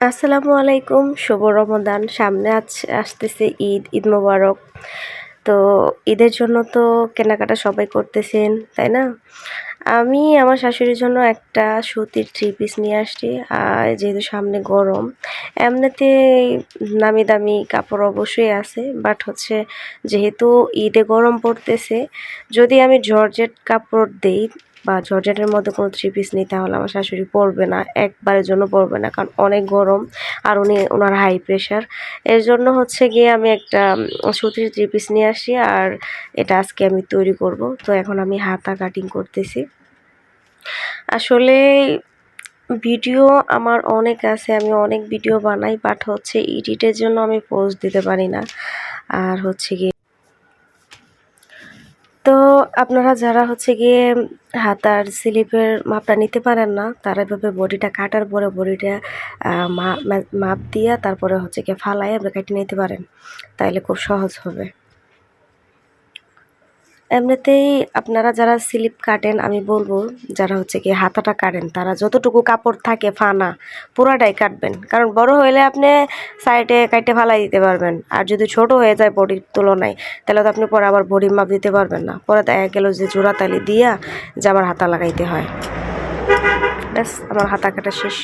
আসসালামু আলাইকুম, শুভ রমদান সামনে আছ- আসতেছে ঈদ ঈদ মোবারক। তো ঈদের জন্য তো কেনাকাটা সবাই করতেছেন, তাই না? আমি আমার শাশুড়ির জন্য একটা সুতির থ্রি পিস নিয়ে আসছি, আর যেহেতু সামনে গরম, এমনিতে নামি দামি কাপড় অবশ্যই আছে বাট হচ্ছে যেহেতু ঈদে গরম পড়তেছে, যদি আমি জর্জেট কাপড় দেই বা জর্জেটের মধ্যে কোনো থ্রি পিস নিই, তাহলে আমার শাশুড়ি পরবে না, একবারের জন্য পরবে না, কারণ অনেক গরম আর উনি ওনার হাই প্রেশার এর জন্য হচ্ছে গিয়ে আমি একটা সুতির থ্রি পিস নিয়ে আসি আর এটা আজকে আমি তৈরি করব। তো এখন আমি হাতা কাটিং করতেছি। আসলে ভিডিও আমার অনেক আছে, আমি অনেক ভিডিও বানাই বাট হচ্ছে এডিটের জন্য আমি পোস্ট দিতে পারি না। আর হচ্ছে গিয়ে তো আপনারা যারা হচ্ছে গিয়ে হাতার স্লিপের মাপটা নিতে পারেন না। তারা এভাবে বডিটা কাটার পরে বডিটা মাপ দিয়ে তারপরে হচ্ছে গিয়ে ফালাই আপনি কেটে নিতে পারেন। তাইলে খুব সহজ হবে। এমনিতেই আপনারা যারা স্লিপ কাটেন, আমি বলব যারা হচ্ছে কি হাতাটা কাটেন, তারা যতটুকু কাপড় থাকে, ফানা, পুরাটাই কাটবেন। কারণ বড় হলে আপনি সাইডে কাটে ফালাই দিতে পারবেন। আর যদি ছোট হয়ে যায় বডির তুলনায়, তাহলে তো আপনি পরে আবার বডির মাপ দিতে পারবেন না। পরে দেখা গেল যে জোড়াতালি দিয়া যে আমার হাতা লাগাইতে হয়। ব্যাস, আমার হাতা কাটা শেষ।